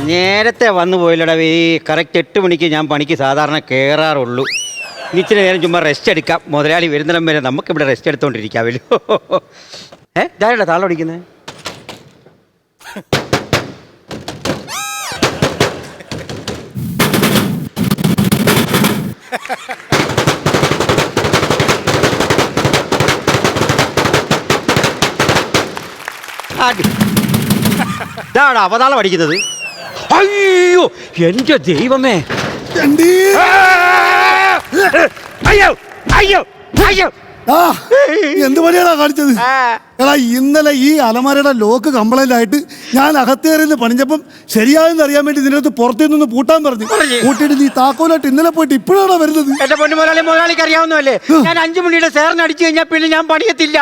നേരത്തെ വന്നു പോയില്ലടാ ഈ കറക്റ്റ് എട്ട് മണിക്ക് ഞാൻ പണിക്ക് സാധാരണ കയറാറുള്ളൂ ഇച്ചിരി നേരം ചുമ്മാ റെസ്റ്റ് എടുക്കാം. മുതലാളി വരുന്നിടം വരെ നമുക്ക് ഇവിടെ റെസ്റ്റ് എടുത്തോണ്ടിരിക്കാമല്ലോ. ഏ? ഇതാരടാ താളം അടിക്കുന്നത് ഇതാടാ അവതാളം അടിക്കുന്നത്. അയ്യോ എന്റെ ദൈവമേ. അയ്യോ അയ്യോ അയ്യോ എന്ത് പണിയാണോ കാണിച്ചത്. എടാ ഇന്നലെ ഈ അലമാരയുടെ ലോക്ക് കംപ്ലൈന്റ് ആയിട്ട് ഞാൻ അകത്തേറിന്ന് പണിഞ്ഞപ്പം ശരിയായെന്ന് അറിയാൻ വേണ്ടി നിന്റെ അടുത്ത് പുറത്തു നിന്ന് പൂട്ടാൻ പറഞ്ഞു. കൂട്ടിയിട്ട് പൂട്ടിയിട്ട് നീ താക്കോലായിട്ട് ഇന്നലെ പോയിട്ട് ഇപ്പോഴാണ് വരുന്നത്? എന്റെ പൊന്നു മുതലാളി മുതലാളിക്ക് അറിയാവുന്നല്ലേ ഞാൻ അഞ്ചു മണിയുടെ സേറിന് അടിച്ചു കഴിഞ്ഞാൽ പിന്നെ ഞാൻ പണിയത്തില്ല.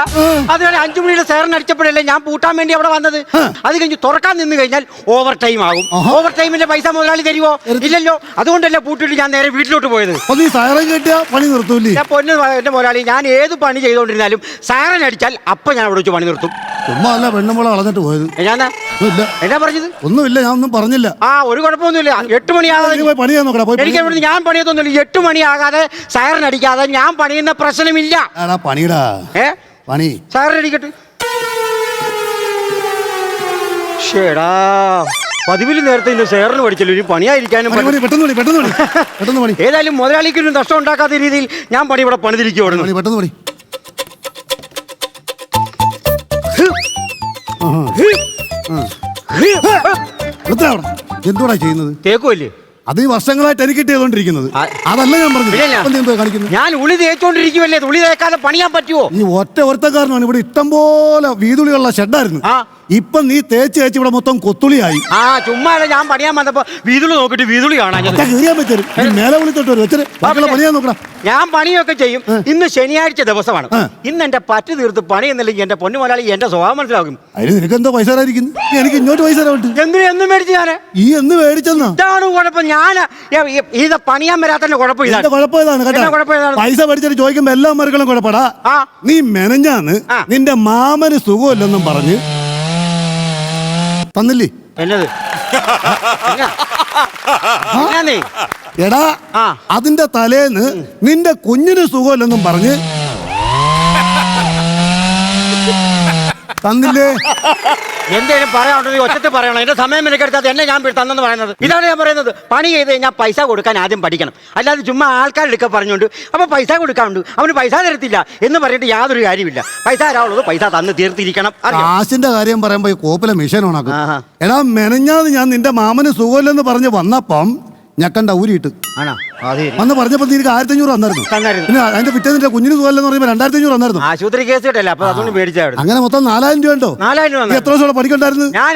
അതുപോലെ അഞ്ചു മണിയുടെ സേറിന് അടിച്ചപ്പോഴല്ലേ ഞാൻ പൂട്ടാൻ വേണ്ടി അവിടെ വന്നത്? അത് കഴിഞ്ഞ് തുറക്കാൻ നിന്ന് കഴിഞ്ഞാൽ ഓവർ ടൈം ആകും. ഓവർ ടൈമിന്റെ പൈസ മുതലാളി തരുമോ ഇല്ലല്ലോ. അതുകൊണ്ടല്ലേ പൂട്ടിട്ട് ഞാൻ നേരെ വീട്ടിലോട്ട് പോയത്. അപ്പൊ നീ സൈറൻ കേട്ടിയാ പണി നിർത്തൂല്ലേ? പൊന്നു എന്റെ മുതലാളി ഞാൻ ഏത് പണി ചെയ്തുകൊണ്ടിരുന്നാലും സൈറൻ അടിച്ചാൽ അപ്പൊ ഞാൻ അവിടെ വെച്ച് പണി നിർത്തും. ചുമ്മാ അല്ല പെണ്ണുമ്പോളെ കളഞ്ഞിട്ട് പോയത്. എന്നാ പറഞ്ഞത്? ഒന്നുമില്ല ഞാൻ ഒന്നും പറഞ്ഞില്ല. ആ ഒരു കുഴപ്പമൊന്നുമില്ല. എട്ട് മണിയാകാതെ നീ പോയി പണി ചെയ്യാൻ നോക്കടാ പോയി എനിക്ക് ഇവിടുന്ന് ഞാൻ പണിയത്തൊന്നുമില്ല. എട്ട് മണിയാകാതെ സയറിനടിക്കാതെ ഞാൻ പണിയുന്ന പ്രശ്നമില്ല. എടാ പണിടാ ഏ? പണി. സയറിനടിക്കട്ടെ ഷേടാ പതിവിൽ നേരത്തെ ഇന്ന് സേറിന് പഠിച്ചല്ലോ. ഇനി പണിയായിരിക്കാനും പണി പണി പെട്ടെന്ന് പണി ഏതായാലും മുതലാളിക്ക് ഒരു നഷ്ടം ഉണ്ടാക്കാത്ത രീതിയിൽ ഞാൻ പണി ഇവിടെ പണിതിരിക്കുവാണ്. പെട്ടെന്ന് പണി. എന്തുവാടാ ചെയ്യുന്നത്? തേക്കുമല്ലേ അത് ഈ വർഷങ്ങളായിട്ട് എനിക്ക് ചെയ്തോണ്ടിരിക്കുന്നത് അതല്ല ഞാൻ പറഞ്ഞു ഞാൻ ഉളി തേച്ചോണ്ടിരിക്കുമല്ലേ ഉളി തേക്കാതെ പണിയാൻ പറ്റുമോ ഈ ഒറ്റ ഒരുത്തക്കാരനാണ് ഇവിടെ ഇഷ്ടം പോലെ വീതുളിയുള്ള ഷെഡായിരുന്നു. ഇപ്പൊ നീ തേച്ച് തേച്ച് ഇവിടെ മൊത്തം കൊത്തുളിയായി. ആ ചുമ്മാ അല്ല ഞാൻ പണിയാൻ വന്നപ്പോ വീതുളി നോക്കിട്ട് വീതുളി കാണാൻ ഞാൻ കീറിയാൻ പറ്റും നീ മേലെ വിളി തൊട്ട് വരും. വെച്ചിട്ട് ബാക്കിയുള്ള പണിയാൻ നോക്കടാ ഞാൻ പണിയൊക്കെ ചെയ്യും. ഇന്ന് ശനിയാഴ്ച ദിവസമാണ്. ആ. ഇന്ന് എന്റെ പറ്റ് തീർത്ത് പണി എന്നില്ലെങ്കിൽ എന്റെ പൊന്നു മുതലാളി എന്റെ സ്വഭാവം മനസ്സിലാക്കും അതിന് നിനക്ക് എന്തോ പൈസ തരാതിരിക്കുന്നു. നീ എനിക്ക് ഇങ്ങോട്ട് പൈസ തരാൻ എന്തിനും എന്നും മേടിച്ച് ഞാൻ ഈ എന്ന് മേടിച്ചെന്നാ? ഇതാണ് കുഴപ്പം? ഞാൻ ഇത് പണിയാൻ വരാത്തന്റെ കുഴപ്പം എന്റെ ഇതാണ് കുഴപ്പം ഇതാണ് കേട്ടോ. എന്നാ കുഴപ്പം ഇതാണ്? പൈസ മേടിച്ചിട്ട് ചോദിക്കുമ്പോ എല്ലാ മരുക്കളും കുഴപ്പടാ. ആ. നീ മെനഞ്ഞാന്ന് ആ. നിന്റെ മാമന് സുഖമില്ലെന്നും പറഞ്ഞ് തന്നില്ലേ? എന്നത്? എടാ ആ. അതിന്റെ തലേന്ന് നിന്റെ കുഞ്ഞിന് സുഖമില്ലെന്നും പറഞ്ഞ് തന്നില്ലേ? എന്തേലും പറയാനുണ്ടെങ്കിൽ ഒറ്റത്ത് പറയണം. എന്റെ സമയം മിനക്കെടുത്താൽ എന്നെ ഞാൻ തന്നെന്ന് പറയുന്നത്. ഇതാണ് ഞാൻ പറയുന്നത്. പണി ചെയ്ത് കഴിഞ്ഞാൽ പൈസ കൊടുക്കാൻ ആദ്യം പഠിക്കണം. അല്ലാതെ ചുമ്മാ ആൾക്കാരെടുക്കാൻ പറഞ്ഞുകൊണ്ട് അപ്പൊ പൈസ കൊടുക്കാനുണ്ട്. അവന് പൈസ തരത്തില്ല. എന്ന് പറഞ്ഞിട്ട് യാതൊരു കാര്യമില്ല പൈസ തരാനുള്ളത് പൈസ തന്ന് തീർത്തിരിക്കണം. കാശിന്റെ കാര്യം പറയുമ്പോ ഈ കോപ്പിലെ മിഷൻ ഓണാക്കും എടാ മെനഞ്ഞാന്ന് ഞാൻ നിന്റെ മാമന് സുഖമില്ലെന്ന് പറഞ്ഞ് വന്നപ്പം ഞക്കണ്ട ഊരിയിട്ട്. ആണോ? അതെ. വന്ന് പറഞ്ഞപ്പോ നിനക്ക് ആയിരത്തി അഞ്ഞൂറ് തന്നായിരുന്നു. തന്നായിരുന്നു. പിന്നെ അതിന്റെ പിറ്റേ നിന്റെ കുഞ്ഞിന് സുഖമല്ലെന്ന് പറയുമ്പോ രണ്ടായിരത്തി അഞ്ഞൂറ് തന്നായിരുന്നു. ആശുപത്രി കേസ് കേട്ടല്ലേ അപ്പൊ അതുകൊണ്ട് മേടിച്ചായിരുന്നു അങ്ങനെ മൊത്തം നാലായിരം രൂപ ഉണ്ടോ? നാലായിരം രൂപ എത്ര ദിവസം പഠിക്കണ്ടായിരുന്നു ഞാൻ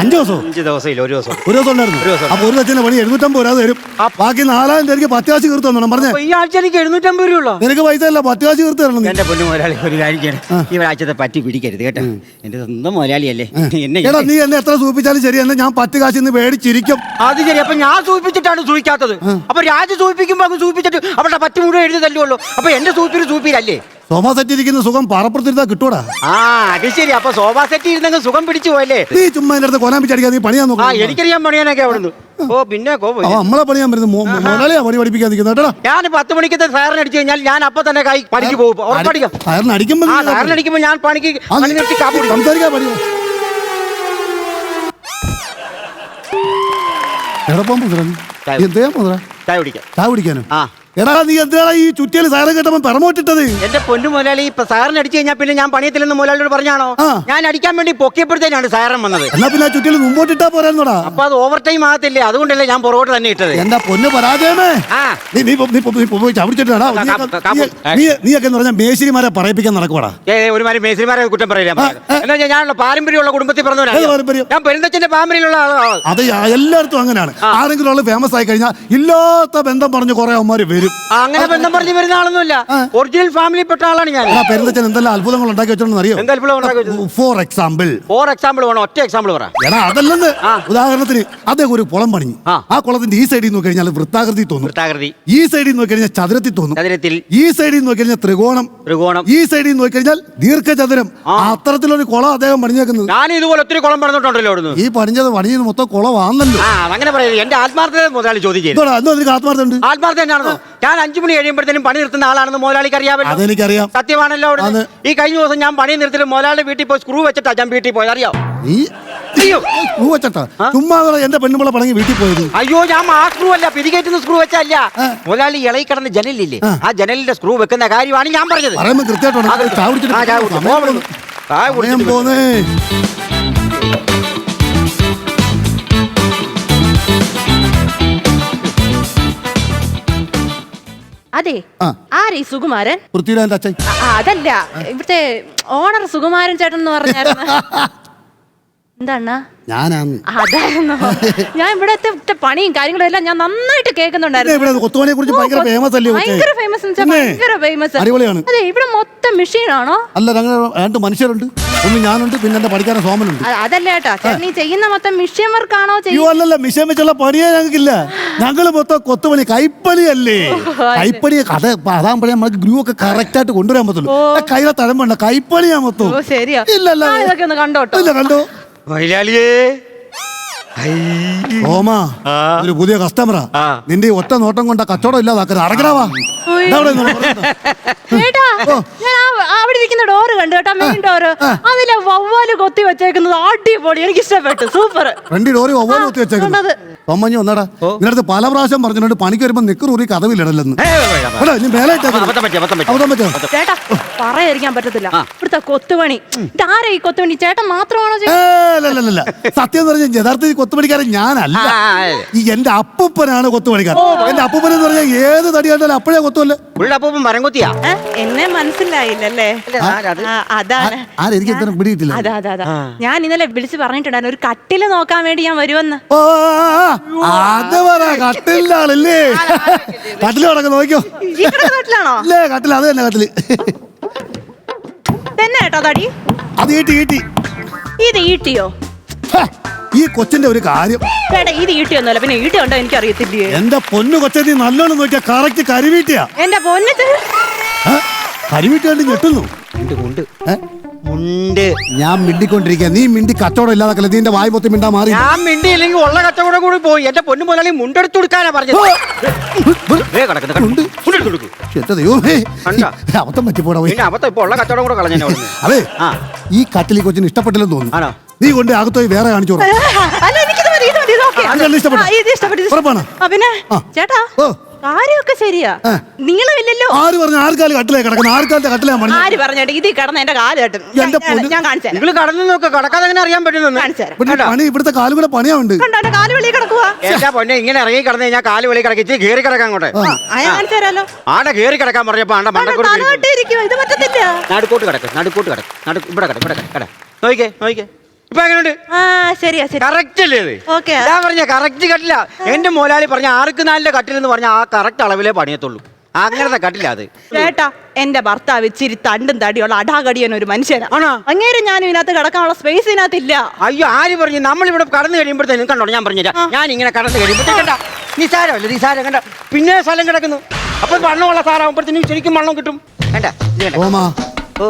അഞ്ച് ദിവസം? അഞ്ച് ദിവസം ഇല്ല ഒരു ദിവസം. ഒരു ദിവസം ഉണ്ടായിരുന്നു. അപ്പൊ ഒരു ദിവസം പണി എഴുന്നൂറ്റമ്പത് രൂപ തരും. ബാക്കി നാലായിരം രൂപയ്ക്ക് പത്ത് കാശ് കീർത്ത് തന്നോണം. പറഞ്ഞേ. ഈ ആഴ്ച എനിക്ക് എഴുന്നൂറ്റമ്പത് രൂപ ഉള്ളൂ നിനക്ക് പൈസ അല്ല പത്ത് കാശ് കീർത്ത് തരണം. എന്റെ പൊന്നു മുതലാളി ഒരു കാര്യം ഈ ആഴ്ചത്തെ പറ്റി പിടിക്കരുത് കേട്ടോ. എന്റെ സ്വന്തം മുതലാളിയല്ലേ. എന്നെ എടാ നീ എന്നെ എത്ര സൂപ്പിച്ചാലും ശരി എന്നെ ഞാൻ പത്ത് കാശിന്ന് പേടിച്ചിരിക്കും മേടിച്ചിരിക്കും. അത് ശരി അപ്പൊ ഞാൻ സൂപ്പിച്ചിട്ടാണ് സൂചിക്കാത്തത് അപ്പൊ രാജ സൂചിപ്പിക്കുമ്പോ അങ്ങ് സൂചിപ്പിച്ചിട്ട് അവരുടെ പറ്റി മുഴുവൻ എഴുതി തല്ലുള്ളൂ അപ്പൊ എന്റെ സൂപ്പിന് സൂപ്പിയിലല്ലേ സോഫ സെറ്റ് ഇരിക്കുന്ന സുഖം പാറപ്പുറത്തിരുന്നാ കിട്ടൂടാ. ആ അത് ശരി അപ്പൊ സോഫ സെറ്റ് ഇരുന്നെങ്കിൽ സുഖം പിടിച്ചു പോയല്ലേ? നീ ചുമ്മാ എന്റെ അടുത്ത് കൊലാൻ പിടിച്ചടിക്കാൻ നീ പണിയാൻ ആ നോക്കാം എനിക്കറിയാൻ പണിയാനൊക്കെ അവിടുന്ന്. ഓ പിന്നെ നമ്മളെ പണിയാൻ വരുന്നത് മോ- മുതലാളിയാ പണി പഠിപ്പിക്കാൻ നിൽക്കുന്നത് കേട്ടോ. ഞാൻ പത്ത് മണിക്കത്തെ സാറിന് അടിച്ചു കഴിഞ്ഞാൽ ഞാൻ അപ്പൊ തന്നെ കൈ പണിക്ക് പോകും. ഉറപ്പടിക്കാം അടിക്കുമ്പോ ആ നീ കേട്ടോ. സാറിന് അടിക്കുമ്പോ ഞാൻ പണിക്ക് ആ, പണി നിർത്തി കാപ്പ് കുടിക്കും. സംസാരിക്കാൻ പണിയോ. എന്ത് ചെയ്യാൻ മുതലാ ചായ കുടിക്കാം. ചായ കുടിക്കാനും? ആ. എടാ നീ എന്തിനാണ് ഈ ചുറ്റിയിൽ സാധനം കേട്ടപ്പോ പറമോട്ടിട്ടത്? എന്റെ പൊന്നു മുതലാളി ഇപ്പൊ സാറിന് അടിച്ചു കഴിഞ്ഞാൽ പിന്നെ ഞാൻ പണിയത്തില്ലെന്ന് മുതലാളിയോട് പറഞ്ഞാണോ? ആ. ഞാൻ അടിക്കാൻ വേണ്ടി പൊക്കിയപ്പോഴത്തേനാണ് സാറൻ വന്നത്. എന്നാ പിന്നെ ആ ചുറ്റിയിൽ മുമ്പോട്ടിട്ടാ പോരാന്നോടാ അപ്പൊ അത് ഓവർ ടൈം ആകത്തില്ലേ? അതുകൊണ്ടല്ലേ ഞാൻ പുറകോട്ട് തന്നെ ഇട്ടത്. എന്റെ പൊന്ന് പരാജയമേ. ആ. നീ നീ പോ- നീ പോ- പോ- പോയി നീയൊക്കെ എന്ന് പറഞ്ഞാൽ മേശിരിമാരെ പറയിപ്പിക്കാൻ നടക്കുവാടാ. ഏ ഒരുമാതിരി മേസ്ത്രിമാരെ കുറ്റം പറയില്ല ആ, ആ. എന്നാ ഞാൻ ഞാനുള്ള പാരമ്പര്യമുള്ള കുടുംബത്തിൽ ഏത് പാരമ്പര്യം? ഞാൻ പെരുന്തച്ഛന്റെ പാരമ്പര്യമുള്ള ആളാണ് അത് എല്ലായിടത്തും അങ്ങനെയാണ് ആരെങ്കിലും ആൾ ഫേമസ് ആയി കഴിഞ്ഞാൽ ഇല്ലാത്ത ബന്ധം പറഞ്ഞ് കുറെ അവന്മാര് വരും. വരും. അങ്ങനെ ബന്ധം പറഞ്ഞു വരുന്ന ആളൊന്നുമില്ല. ഒറിജിനൽ ഫാമിലി പെട്ട ആളാണ് ഞാൻ. ആ പെരുന്തച്ഛൻ എന്തെല്ലാം അത്ഭുതങ്ങൾ ഉണ്ടാക്കി വെച്ചോണ്ടെന്ന് അറിയോ എന്താ അത്ഭുതം ഉണ്ടാക്കി വെച്ചത്? ഫോർ എക്സാമ്പിൾ ഫോർ എക്സാമ്പിൾ വേണം? ഒറ്റ എക്സാമ്പിൾ പറ. എടാ അതല്ലെന്ന്. ഉദാഹരണത്തിന് അദ്ദേഹം ഒരു കുളം പണിഞ്ഞു. ആ. ആ കുളത്തിന്റെ ഈ സൈഡിൽ നോക്കി കഴിഞ്ഞാൽ വൃത്താകൃതി തോന്നും. വൃത്താകൃതി. ഈ സൈഡിൽ നോക്കി കഴിഞ്ഞാൽ ചതുരത്തിൽ തോന്നും. ചതുരത്തിൽ. ഈ സൈഡിൽ നോക്കി കഴിഞ്ഞാൽ ത്രികോണം. ത്രികോണം. ഈ സൈഡിൽ നോക്കി കഴിഞ്ഞാൽ ദീർഘചതുരം. അത്തരത്തിലൊരു കുളം അദ്ദേഹം പണിഞ്ഞേക്കുന്നത്. ഞാൻ ഇതുപോലെ ഒത്തിരി കുളം പറഞ്ഞിട്ടുണ്ടല്ലോ ഈ പണിഞ്ഞത് പണിഞ്ഞത് മൊത്തം കുളമാണല്ലോ ആ അങ്ങനെ പറയുന്നത് എന്റെ ആത്മാർത്ഥത മുതലാളി ചോദ്യം ചെയ്തു എന്തോടാ എന്തോ ആത്മാർത്ഥമുണ്ട് ആത്മാർത്ഥ തന്നെയാണോ ഞാൻ അഞ്ചു മണി കഴിയുമ്പോഴത്തേനും പണി നിർത്തുന്ന ആളാണെന്ന് മോലാളിക്ക് അറിയാമല്ലോ അതെനിക്കറിയാം. സത്യമാണല്ലോ അവിടെ. ഈ കഴിഞ്ഞ ദിവസം ഞാൻ പണി നിർത്തിയിട്ട് മോലാളിയുടെ വീട്ടിൽ പോയി സ്ക്രൂ വെച്ചിട്ടാ ഞാൻ വീട്ടിൽ പോയത്. അറിയാം? നീ അയ്യോ. സ്ക്രൂ വെച്ചട്ടാ? ചുമ്മാ അവിടെ എന്റെ പെണ്ണുമ്പളെ പണങ്ങി വീട്ടിൽ പോയത്. അയ്യോ ഞാൻ ആ സ്ക്രൂ അല്ല പിരികേറ്റുന്ന സ്ക്രൂ വെച്ചല്ല മുതലാളി ഇളകി കിടന്ന ജനലില്ലേ? ആ. ജനലിന്റെ സ്ക്രൂ വെക്കുന്ന കാര്യമാണ് ഞാൻ പറഞ്ഞത്. പറയുമ്പോ കൃത്യമായിട്ടുണ്ട്. സമയം. സമയം അതെ. ആരേ സുകുമാരൻ? പൃഥ്വിരാജന്റെ അച്ഛൻ. അതല്ല. ഇവിടുത്തെ ഓണർ സുകുമാരൻ ചേട്ടൻ എന്ന് പറഞ്ഞായിരുന്നു. എന്താണ്? അതായിരുന്നു. ഞാൻ ഇവിടത്തെ പണിയും കാര്യങ്ങളും എല്ലാം ഞാൻ നന്നായിട്ട് കേൾക്കുന്നുണ്ടായിരുന്നു. അതെ ഇവിടെ മൊത്തം മെഷീൻ ആണോ? അല്ല രണ്ട് മനുഷ്യരുണ്ട്. ഒന്ന് ഞാനുണ്ട് പിന്നെ എന്റെ പഠിക്കാരൻ സോമനുണ്ട്. അ- അതല്ല കേട്ടോ. ചേട്ടൻ ഈ ചെയ്യുന്ന മൊത്തം മിഷ്യൻ വർക്കാണോ അയ്യോ അല്ലല്ല മിഷൻ വെച്ചുള്ള പണിയേ ഞങ്ങൾക്കില്ല. ഞങ്ങൾ മൊത്തം കൊത്തുപണി കൈപ്പണി അല്ലേ കൈപ്പണി അത് അതാകുമ്പോഴേ നമുക്ക് ഗ്രൂ ഒക്കെ കറക്റ്റ് ആയിട്ട് കൊണ്ടുവരാൻ പറ്റുള്ളൂ. ആ കയ്യിലെ തഴമ്പണ്ട കൈപ്പണിയാ മൊത്തം. ഓ ശരിയാ. ഇല്ല അല്ല ആ, ഇതൊക്കെ ഒന്ന് കണ്ടോട്ടോ. ഇല്ല കണ്ടോ? മുതലാളിയേ ഐ. ഓമാ ഒരു പുതിയ കസ്റ്റമറാ. നിന്റെ ഈ ഒറ്റ നോട്ടം കൊണ്ട കച്ചവടം ഇല്ലാതാക്കരുത്. അടക്കടാവാ ചേട്ടാ ഞാൻ ആ- അവിടെ ഇരിക്കുന്ന ഡോറ് കണ്ടു കേട്ടോ മെയിൻ ഡോറ് അതിലെ വവ്വാൽ കൊത്തി വെച്ചേക്കുന്നത് അടിപൊളി എനിക്ക് ഇഷ്ടപ്പെട്ടു സൂപ്പർ ഫ്രണ്ടി ലോറി ഒവ്വാൽ കുത്തി വെച്ചേക്കുന്നത്. തൊമ്മഞ്ഞു വന്നടാ. നിന്നടുത്ത് പല പ്രാവശ്യം പറഞ്ഞിട്ടുണ്ട് പണിക്ക് വരുമ്പോ നിക്കറൂറി കഥവില്ലടല്ലെന്ന്. ഏ, ഏ, ഏ, ഏ. എടാ നീ മേലെ അബദ്ധം പറ്റി, അബദ്ധം പറ്റി. അബദ്ധം പറ്റോ ചേട്ടാ പറയാതിരിക്കാൻ പറ്റത്തില്ല. ഇവിടുത്തെ കൊത്തുപണി. ഇതാരാ ഈ കൊത്തുപണി? ചേട്ടൻ മാത്രമാണോ ഏ? അല്ല, അല്ല, അല്ല. സത്യം പറഞ്ഞ പറഞ്ഞാൽ യഥാർത്ഥ കൊത്തുപണിക്കാരൻ ഞാനല്ല. ഈ എന്റെ അപ്പൂപ്പനാണ് കൊത്തുപണിക്കാരൻ എന്റെ അപ്പൂപ്പൻ എന്ന് പറഞ്ഞാൽ ഏത് തടി കണ്ടാലും അപ്പോഴേ കൊത്തുമല്ലേ ഉള്ളപ്പം മരം കുത്തിയാ ഏ? എന്നെ മനസ്സിലായില്ലല്ലേ അല്ല, ആ, അതാണ് ആരെനിക്ക് ഇത്ര പിടിയിട്ടില്ല അതാ അതാ അതാ ഞാൻ ഇന്നലെ വിളിച്ച് പറഞ്ഞിട്ടുണ്ടായിരുന്നു ഒരു കട്ടിൽ നോക്കാൻ വേണ്ടി ഞാൻ വരുമെന്ന് ഓ, ആ, അത് പറ കട്ടിലാണല്ലേ കട്ടിൽ കിടക്ക് നോക്കിയോ ഈ കിടക്കുന്ന കട്ടിലാണോ ഇല്ലേ കട്ടിൽ അത് തന്നെ കട്ടിൽ തന്നെ കേട്ടോ തടി അത് ഈട്ടി ഈട്ടി ഇത് ഈട്ടിയോ ഹ, ഈ കൊച്ചിന്റെ ഒരു കാര്യം. ഇത് ഇത് ഈട്ടിയൊന്നുമല്ല പിന്നെ ഈട്ടി ഉണ്ടോ എനിക്ക് അറിയത്തില്ലേ എന്റെ പൊന്നു കൊച്ചെ നീ നല്ലോണം നോക്കിയാ കറക്റ്റ് കരുവീട്ടിയാ എന്റെ പൊന്നിട്ട് ഏ? കരിവീട്ടി കണ്ട് ഞെട്ടുന്നു. ഉണ്ട് ഉണ്ട്. ഏ? ഉണ്ട്. ഞാൻ മിണ്ടിക്കൊണ്ടിരിക്കുക നീ മിണ്ടി കച്ചവടം ഇല്ലാതാക്കല്ലേ? നീ എന്റെ വായ മൊത്തം മിണ്ടാ മാറി. ഞാൻ മിണ്ടിയില്ലെങ്കിൽ ഉള്ള കച്ചവടം കൂടി പോയി. എന്റെ പൊന്നു മുതലാളി മുണ്ടെടുത്ത് കൊടുക്കാനാ പറഞ്ഞത്. ദേ കിടക്കുന്നു, കിടക്കുന്നു. മുണ്ടെടുത്ത് കൊടുക്ക്. എന്റെ ദൈവമേ. കണ്ടാ? അബദ്ധം പറ്റിപ്പോടാ പോയി. പിന്നെ അബദ്ധം ഇപ്പൊ ഉള്ള കച്ചവടം കൂടെ കളഞ്ഞു അവിടുന്ന് അതെ. ആ. ഈ കട്ടിലി ഈ കൊച്ചിന് ഇഷ്ടപ്പെട്ടില്ലെന്ന് ആണോ? നീ കൊണ്ട് അകത്തോയി വേറെ കാണിച്ചു. അല്ല എനിക്കിത് മതി ഇത് മതി ഇത് okay. ആ, ഇത് ഇഷ്ടപ്പെട്ടു. ആ, ഇത് ഇഷ്ടപ്പെട്ടു ഇത് ഉറപ്പാണോ? ആ, പിന്നെ ആ. ചേട്ടാ ഓ. കാര്യമൊക്കെ ശരിയാ. നീളമില്ലല്ലോ ആര് പറഞ്ഞു ആർക്കാൽ കട്ടിലേ കിടക്കുന്ന? ആർക്കാലത്തെ കട്ടിലാ പണി ആര് പറഞ്ഞേട്ടെ ഇതിൽ കിടന്ന എന്റെ കാൽ കേട്ടു എന്റെ പൊന്ന്. ഞാൻ കാണിച്ചു തരാം നിങ്ങൾ കടന്നു നോക്ക് കടക്കാതെ എങ്ങനെ അറിയാൻ പറ്റുന്നു കാണിച്ചു തരാം. ഇവിടെ പണി ഇവിടുത്തെ കാലുകൂടെ പണിയാവുണ്ട്. കണ്ടോ എന്റെ കാൽ വെളിയിൽ കിടക്കുക എന്റെ പൊന്നെ ഇങ്ങനെ ഇറങ്ങി കിടന്നു കഴിഞ്ഞാൽ കാൽ വെളി കിടക്കി. ഇച്ചിരി കയറി കിടക്കാൻ അങ്ങോട്ട്. ആ, ആ, ഞാൻ കാണിച്ചു തരാലോ. ആടെ കയറി കിടക്കാൻ പറഞ്ഞപ്പോ ആണ്ട. ഇത് പറ്റത്തില്ല. നടുക്കോട്ട് കിടക്ക് നടുക്കോട്ട് കിടക്ക്. നടു ഇവിടെ കിടക്ക് ഇവിടെ കിടക്ക്, കിട നോക്കിക്കേ നോക്കിക്കേ. ഇപ്പൊ എങ്ങനെയുണ്ട്? ആ ശരിയാ ശരി കറക്റ്റ് അല്ലേ ഇത്? ഞാൻ പറഞ്ഞ കറക്റ്റ് കട്ടില്ല എന്റെ മോലാളി പറഞ്ഞ ആർക്ക് നാലിന്റെ കട്ടിൽ എന്ന് പറഞ്ഞ ആ കറക്റ്റ് അളവിലേ പണിയത്തുള്ളൂ. അങ്ങനത്തെ കട്ടില്ല അത്. ചേട്ടാ എന്റെ ഭർത്താവ് ഇച്ചിരി തണ്ടും തടിയുള്ള അടാകടിയൻ ഒരു മനുഷ്യനാണ് ആണോ? ഞാൻ ഞാനും ഇതിനകത്ത് കിടക്കാനുള്ള സ്പേസ് ഇതിനകത്തില്ല. അയ്യോ ആര് പറഞ്ഞു? നമ്മൾ ഇവിടെ കടന്നു കഴിയുമ്പോഴത്തേനും കണ്ടോ ഞാൻ പറഞ്ഞുതരാം ഞാൻ ഇങ്ങനെ കടന്നു കഴിയുമ്പോഴത്തേക്കണ്ട നിസാരമല്ല നിസാരം കണ്ട? പിന്നെ സ്ഥലം കിടക്കുന്നു. അപ്പൊ വണ്ണമുള്ള സാറാകുമ്പോഴത്തേനും ശരിക്കും വണ്ണം കിട്ടും. വേണ്ട ഇത് വേണ്ട. ഓമാ ഓ.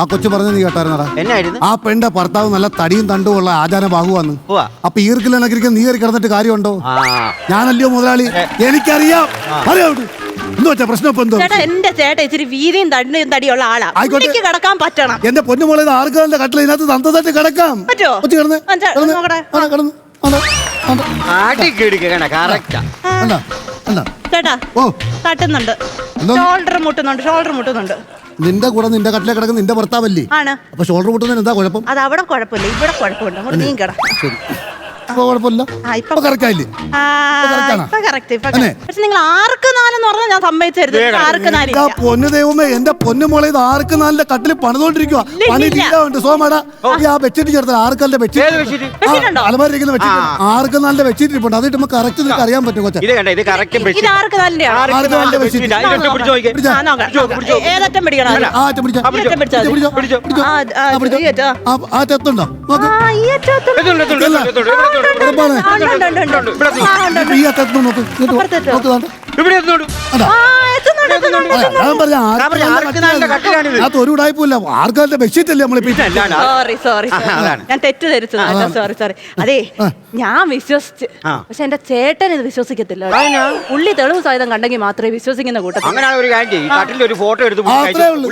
ആ കൊച്ചു പറഞ്ഞ നീ കേട്ടായിരുന്നടാ. എന്നായിരുന്നു? ആ പെണ്ണിന്റെ ഭർത്താവ് നല്ല തടിയും തണ്ടും ഉള്ള ആചാര ബാഹുവാന്ന്. ഉവ്വ. അപ്പൊ ഈർക്കിലെന്നൊക്കെ നീ കയറി കിടന്നിട്ട് കാര്യമുണ്ടോ? ആ. ഞാനല്ലയോ മുതലാളി? എനിക്കറിയാം. അറിയാം എന്ത് വെച്ചാ പ്രശ്നം ഇപ്പൊ എന്തോ? ചേട്ടാ എന്റെ ചേട്ടാ ഇച്ചിരി വീതിയും തണ്ടും തടിയുള്ള ആളാ. ആയിക്കോട്ടെ. എനിക്ക് കിടക്കാൻ പറ്റണം. എന്റെ പൊന്നുമോളെ ഇത് ആർക്കാലിന്റെ കട്ടിൽ ഇതിനകത്ത് തന്തതായിട്ട് കിടക്കാം. പറ്റുവോ? കൊച്ചു കിടന്ന്. ആ, ചെ- കിടന്ന്. നോക്കട്ടെ. ആ, കിടന്ന്. ആണ്ടാ, ആണ്ടാ, ആട്ടി കറക്റ്റാ ആണ്ടാ, ആണ്ടാ. ചേട്ടാ ഓ. തട്ടുന്നുണ്ട്. എന്തോ? ഷോൾഡർ മുട്ടുന്നുണ്ട് ഷോൾഡർ മുട്ടുന്നുണ്ട്. നിന്റെ കൂടെ നിന്റെ കട്ടിലെ കിടക്കുന്ന നിന്റെ ഭർത്താവല്ലേ? ആണ്. അപ്പൊ ഷോൾഡർ പൊട്ടുന്നതിന് എന്താ കുഴപ്പം? അത് അവിടെ കുഴപ്പമില്ല. ഇവിടെ കുഴപ്പമുണ്ട് അങ്ങോട്ട് നീ കിട ശരി. അപ്പൊ കുഴപ്പമില്ല. ആ, ഇപ്പൊ- ഇപ്പൊ ആയില്ലേ? ആ, correct ആണോ? ഇപ്പൊ correct, ഇപ്പൊ അല്ലേ? പക്ഷെ നിങ്ങൾ ആർക്ക് നാലെന്ന് പറഞ്ഞാൽ ഞാൻ സമ്മതിച്ചരുത് ആർക്ക് പൊന്നു ദൈവമേ എന്റെ പൊന്നു മോളെ ഇത് ആർക്ക് നാലിന്റെ കട്ടിൽ പണിതോണ്ടിരിക്കുക പണി ഇല്ല. തീരാണ്ട് സോമട ഈ ആ ബെഡ്ഷീറ്റ് ചേർത്ത ആർക്കാലിന്റെ ഏത് ബെഡ്ഷീറ്റ് ആർക്ക് നാലിന്റെ ബെഡ്ഷീറ്റ് ഇരിപ്പുണ്ട് അതിട്ട് നമുക്ക് കറക്റ്റ് നിനക്ക് അറിയാൻ പറ്റും കൊച്ചെ ഇത് കണ്ട ഇത് കറക്റ്റ് ഇത് ആർക്ക് നാലിന്റെ ആർക്ക് ആർക്ക് നല്ല നല്ല bedsheet ആ? പിടിച്ച്. ആ, നോക്കാം, പിടിച്ചോ, നോക്കാം. പിടിച്ചോ. ഏ- ഏതറ്റം പിടിക്കണം അതിന്? ആ അറ്റം പിടിച്ചോ. ഈ അറ്റം പിടിച്ചാൽ മതി. പിടിച്ചോ, പിടിച്ചോ. പിടിച്ചോ. ആ, ആ, ആ, പിടിച്ചോ. ഈ അറ്റം. ആ, ആ അറ്റത്തുണ്ടോ നോക്ക് ആ, ഈ അറ്റം എത്തുന്നു. ഇതുണ്ട്, ഇതുണ്ട്, ഇതുണ്ട്, ഇതുണ്ട്, ഇതുണ്ട്, ഇതുണ്ട്, ഇതുണ്ട്. ഉറപ്പാണ്. ആ, ഉണ്ട്, ഉണ്ട്, ഉണ്ട്, ഉണ്ട്. ഇവിടെ എത്തുന്നു. ആ, ഉണ്ട്, ഉണ്ട്. ഈ അറ്റത്ത് നോക്ക് ഇങ്ങോട്ട് വാ. അപ്പുറത്തെത്തോ? നോക്ക് വേണ്ട ഇവിടെ എത്തുന്നുണ്ട്. ഞാൻ പറഞ്ഞ. അത് ഒരു ഉടായ്പില്ല ആർക്കാരുടെ ബെഡ്ഷീറ്റ് അല്ലേ സോറി സോറി അതാണ്. ഞാൻ തെറ്റ് ധരിച്ചത് സോറി സോറി അതെ ഞാൻ വിശ്വസിച്ച് ആ. പക്ഷെ എന്റെ ചേട്ടൻ ഇത് വിശ്വസിക്കത്തില്ല അതിനാ? ഉള്ളി തെളിവ് സഹിതം കണ്ടെങ്കിൽ മാത്രമേ വിശ്വസിക്കുന്ന കൂട്ടത്തിൽ അങ്ങനെ ഒരു കാര്യം ഈ ഒരു ഫോട്ടോ എടുത്ത് ആ, അത്രേ ഉള്ളൂ.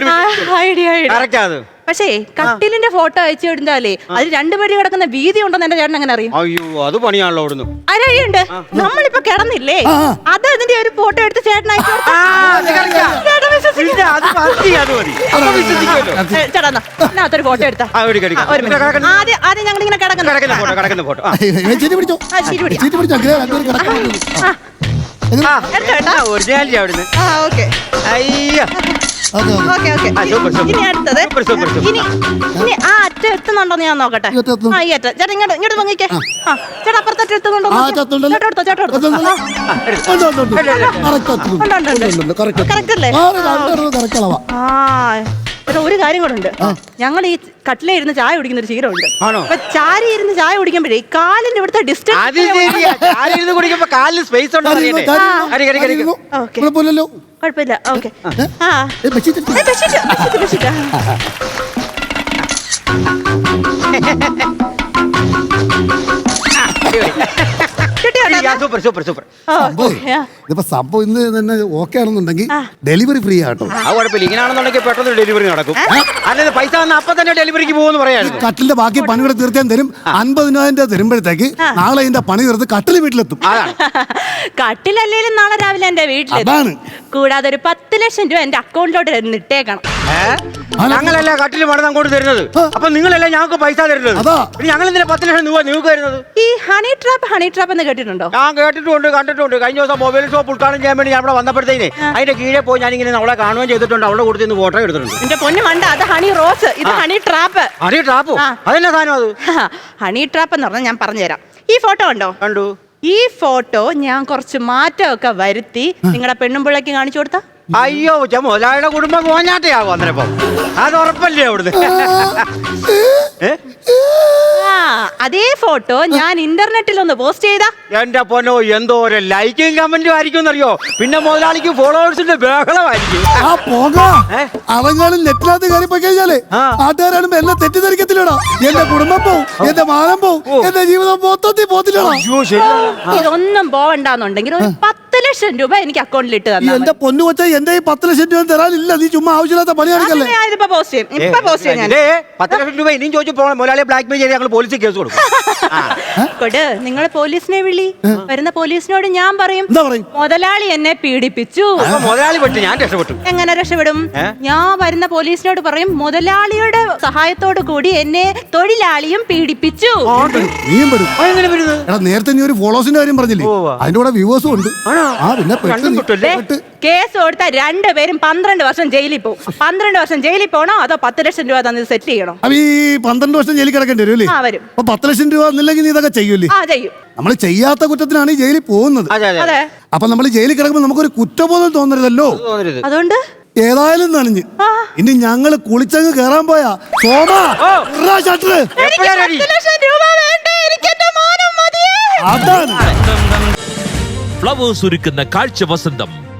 Idea idea. കറക്റ്റ് അത്? പക്ഷേ കട്ടിലിന്റെ ഫോട്ടോ അയച്ചു വിടുന്നാലേ അത് രണ്ടുപേര് കിടക്കുന്ന വീതി ഉണ്ടെന്ന് എന്റെ ചേട്ടൻ അങ്ങനെ അറിയും. അയ്യോ അത് പണിയാണല്ലോ അവിടുന്ന്. അതിനുണ്ട് നമ്മളിപ്പോ കിടന്നില്ലേ. അത് അതിന്റെ ഒരു ഫോട്ടോ എടുത്ത് ചേട്ടൻ അയച്ചു അത് correct ആ. ചേട്ടൻ വിശ്വസിക്കും. ഇല്ല, അത് മതി, അത് മതി. അപ്പൊ വിശ്വസിക്കുമല്ലോ. ഏ, ചേട്ടാ എന്നാ, ഫോട്ടോ എടുത്താ. ആദ്യം ആദ്യം ഞങ്ങൾ ഇങ്ങനെ കിടക്കുന്നു കിടക്കുന്ന ഫോട്ടോ. പിടിച്ചോ? ഒറിജിനാലിറ്റി അവിടുന്ന്. ഓക്കെ. അയ്യോ. ഓക്കെ ഓക്കെ ആ. ഇനി അടുത്തത് ആ അറ്റ എത്തുന്നുണ്ടോന്ന് ഞാൻ നോക്കട്ടെ ഈ അറ്റം. ആ ഈ അറ്റ ചേട്ടാ ഇങ്ങോട്ട് ഇങ്ങോട്ട് പൊങ്ങിക്കേ ആ ചേട്ടാ അപ്പുറത്തെ എത്തുന്നുണ്ടോ ആ, ചത്തുണ്ടല്ലോ. ചേട്ടാ എടുത്തോ ചേട്ടാ എടുത്തോ ചത്തുണ്ടല്ലോ. ഉണ്ട്, ഉണ്ട്, ഉണ്ട്. Correct ആക്കുന്നു. ഉണ്ട്, ഉണ്ട്, ഉണ്ട്. ഉണ്ട്, ഉണ്ട്, correct ആക്കുന്നു. Correct അല്ലേ? ആ, രണ്ടെണ്ണം correct അളവാ. ആ ചേട്ടാ ഒരു കാര്യം കൂടെ ഉണ്ട് ഞങ്ങൾ ഈ കട്ടിലെ ഇരുന്ന് ചായ കുടിക്കുന്ന ഒരു ശീലമുണ്ട് ആണോ? അപ്പൊ ചാരി ഇരുന്ന് ചായ കുടിക്കുമ്പോഴേ ഈ കാലിന്റെ ഇവിടുത്തെ അത് ഡിസ്റ്റൻസ് ശരിയാ കാലിരുന്ന് കുടിക്കുമ്പോ കാലിൽ സ്പേസ് ഉണ്ടോ കാര്യം ഇരുന്നു, കാര്യം ഇരുന്നു. കരി, കരി. കാര്യം ഇരുന്നു. ഓക്കേ. കുഴപ്പമില്ലല്ലോ കുഴപ്പമില്ല. ഓക്കെ. ആ. Bedsheet bedsheet, bedsheet, super super super. സംഭവം. ഇതിപ്പോ സംഭവം ഇന്ന് തന്നെ ഓക്കെ ആണെന്നുണ്ടെങ്കിൽ ഡെലിവറി ഫ്രീ ആട്ടോ. ആ കുഴപ്പമില്ല. ഇങ്ങനെയാണെന്നുണ്ടെങ്കിൽ പെട്ടെന്ന് ഡെലിവറി നടക്കും. അല്ലാതെ പൈസ വന്ന അപ്പൊ തന്നെ ഡെലിവറിക്ക് പോകുമെന്ന് പറയായിരുന്നു. കട്ടിലിന്റെ ബാക്കി പണികൾ തീർച്ചയായും തരും. അൻപതിനായിരം രൂപ തരുമ്പോഴത്തേക്ക് നാളെ ഇതിന്റെ പണി തീർത്ത് കട്ടിൽ വീട്ടിലെത്തും. അതാണ്. കട്ടിലല്ലേലും നാളെ രാവിലെ എന്റെ വീട്ടിലെത്തും. അതാണ്. കൂടാതെ ഒരു പത്ത് ലക്ഷം രൂപ എന്റെ അക്കൗണ്ടിലോട്ട് ഇട്ടേക്കണം ഞങ്ങളല്ല കട്ടിൽ പണിത് അങ്ങോട്ട് തരുന്നത്? അപ്പൊ നിങ്ങളല്ലേ ഞങ്ങൾക്ക് പൈസ തരുന്നത്. പിന്നെ ഞങ്ങൾ എന്തിനാ പത്ത് ലക്ഷം രൂപ നിങ്ങൾക്ക് തരുന്നത്? ഈ ഹണി ട്രാപ്പ് ഹണി ട്രാപ്പ് എന്ന് കേട്ടിട്ടുണ്ടോ? ഞാൻ കേട്ടിട്ടുണ്ട് കണ്ടിട്ടുണ്ട്. കഴിഞ്ഞ ദിവസം മൊബൈൽ ഷോപ്പ് ഉദ്ഘാടനം ചെയ്യാൻ വേണ്ടി ഞാൻ ഇവിടെ വന്നപ്പോഴത്തേനെ അതിന്റെ കീഴെ പോയി ഞാൻ ഇങ്ങനെ അവളെ കാണുകയും ചെയ്തിട്ടുണ്ട്. അവളെ കൂടെ നിന്ന് ഫോട്ടോ എടുത്തിട്ടുണ്ട്. എന്റെ പൊന്നു മണ്ട അത് ഹണി റോസ് ഇത് ഹണി ട്രാപ്പ് ഹണി ട്രാപ്പോ അതെന്നാ സാധനം അത്? ഹണി ട്രാപ്പ് എന്ന് പറഞ്ഞാൽ ഞാൻ പറഞ്ഞുതരാം. ഈ ഫോട്ടോ ഉണ്ടോ കണ്ടു. ഈ ഫോട്ടോ ഞാൻ കുറച്ച് മാറ്റമൊക്കെ വരുത്തി നിങ്ങളുടെ പെണ്ണും പിള്ളയ്ക്ക് കാണിച്ചു കൊടുത്താ. അയ്യോ മുതലാളിയുടെ കുടുംബം കോഞ്ഞാട്ടയാകും അന്നേരം അത് ഉറപ്പല്ലേ അവിടുന്ന്? ഏ? ആ അതേ ഫോട്ടോ ഞാൻ ഇന്റർനെറ്റിൽ ഒന്ന് പോസ്റ്റ് ചെയ്താ. എന്റെ പൊന്നോ എന്തോ ഒരു ലൈക്കും കമന്റും ആയിരിക്കും എന്നറിയോ? പിന്നെ മുതലാളിക്ക് ഫോളോവേഴ്സിന്റെ ബഹളമായിരിക്കും. ആ പോക. ഏ? അവങ്ങാനും നെറ്റിനകത്ത് കയറി പോയി കഴിഞ്ഞാലേ ആ. നാട്ടുകാരാണ് എല്ലാം തെറ്റിദ്ധരിക്കത്തില്ലടാ. എന്റെ കുടുംബം പോവും എന്റെ മാനം പോവും എന്റെ ജീവിതം മൊത്തത്തിൽ പോത്തില്ലടാ അയ്യോ ശരി. ഇതൊന്നും പോവണ്ടെന്നുണ്ടെങ്കിൽ ഒരു പത്ത് ലക്ഷം രൂപ എനിക്ക് അക്കൗണ്ടിൽ ഇട്ട് ഈ തന്നാ എന്റെ പൊന്നു കൊച്ച? എന്റെ ഈ പത്ത് ലക്ഷം രൂപ തരാനില്ല നീ ചുമ്മാ ആവശ്യമില്ലാത്ത പണി കാണിക്കല്ലേ ഇതിപ്പോ പോസ്റ്റ് ചെയ്യും. ഇപ്പൊ പോസ്റ്റ് ചെയ്യും ഞാൻ. പത്ത് ലക്ഷം രൂപ ഇനിയും ചോദിച്ചു മുതലാളിയെ ബ്ലാക്ക് മെയിൽ ചെയ്ത് ഞങ്ങൾ പോലീസിൽ കേസ് കൊടുക്കും. കൊട് നിങ്ങൾ പോലീസിനെ വിളി. വരുന്ന പോലീസിനോട് ഞാൻ പറയും എന്താ പറയും? മുതലാളി എന്നെ പീഡിപ്പിച്ചു. അപ്പൊ മുതലാളി പെട്ടു ഞാൻ രക്ഷപ്പെട്ടു. എങ്ങനെ രക്ഷപ്പെടും? ഞാൻ വരുന്ന പോലീസിനോട് പറയും മുതലാളിയുടെ സഹായത്തോട് കൂടി എന്നെ തൊഴിലാളിയും പീഡിപ്പിച്ചു. നീയും വരും. ആ, എങ്ങനെ വരുന്നത്? എടാ നേരത്തെ നീ ഒരു ഫോളോസിന്റെ കാര്യം പറഞ്ഞില്ലേ? ഉവ്വ. അതിന്റെ കൂടെ വ്യൂവേഴ്സും ഉണ്ട്. ആണോ? ആ പിന്നെ നീ-? പെട്ട്. കേസ് കൊടുത്താൽ രണ്ടുപേരും പന്ത്രണ്ട് വർഷം ജയിലിൽ പോകും. പന്ത്രണ്ട് വർഷം ജയിലിൽ പോകണോ അതോ പത്ത് ലക്ഷം രൂപ തന്നെ സെറ്റ് ചെയ്യണോ? അപ്പൊ ഈ പന്ത്രണ്ട് വർഷം ജയിലിൽ കിടക്കേണ്ടി വരും അല്ലേ? ആ വരും. അപ്പൊ പത്ത് ലക്ഷം രൂപ എന്നില്ലെങ്കിൽ നീ ഇതൊക്കെ ചെയ്യൂലേ ആ ചെയ്യും. നമ്മൾ ചെയ്യാത്ത കുറ്റത്തിനാണ് ഈ ജയിലിൽ പോകുന്നത്. അതെ അതെ അതെ. അപ്പൊ നമ്മൾ ജയിലിൽ കിടക്കുമ്പോൾ നമുക്കൊരു കുറ്റബോധം തോന്നരുതല്ലോ. അത് തോന്നരുത്. അതുകൊണ്ട്? ഏതായാലും നനഞ്ഞ്. ആ. ഇനി ഞങ്ങൾ കുളിച്ചങ്ങ് കേറാൻ പോയാ. സോമാ ഓ. ഷട്ടർ എനിക്ക് എപ്പോഴാ ready? പത്ത് ലക്ഷം രൂപ വേണ്ടേ? എനിക്ക് എന്റെ മാനം മതിയേ. അതാണ്. ഫ്ലവേഴ്സ് ഒരുക്കുന്ന കാഴ്ച വസന്തം.